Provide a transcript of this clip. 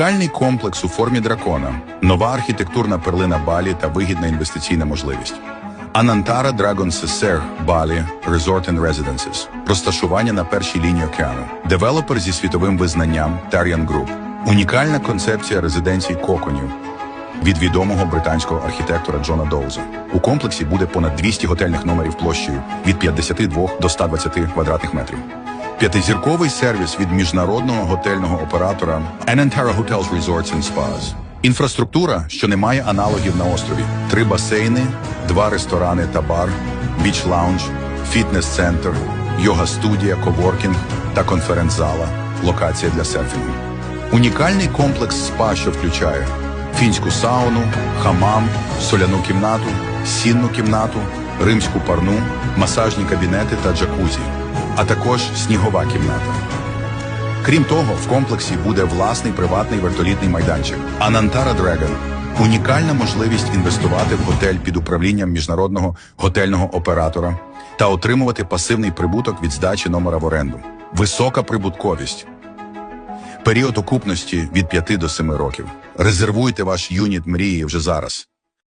Унікальний комплекс у формі дракона, нова архітектурна перлина Балі та вигідна інвестиційна можливість. Анантара Dragon Сесер Балі Resort and Residences. Розташування на першій лінії океану. Девелопер зі світовим визнанням Tarian Group. Унікальна концепція резиденцій коконів від відомого британського архітектора Джона Доуза. У комплексі буде понад 200 готельних номерів площею від 52 до 120 квадратних метрів. П'ятизірковий сервіс від міжнародного готельного оператора Anantara Hotels Resorts and Spas. Інфраструктура, що не має аналогів на острові. Три басейни, два ресторани та бар, біч-лаунж, фітнес-центр, йога-студія, коворкінг та конференц-зала, локація для серфінгу. Унікальний комплекс спа, що включає фінську сауну, хамам, соляну кімнату, сінну кімнату, римську парну, масажні кабінети та джакузі, а також снігова кімната. Крім того, в комплексі буде власний приватний вертолітний майданчик Анантара Dragon – унікальна можливість інвестувати в готель під управлінням міжнародного готельного оператора та отримувати пасивний прибуток від здачі номера в оренду. Висока прибутковість. Період окупності від 5 до 7 років. Резервуйте ваш юніт мрії вже зараз.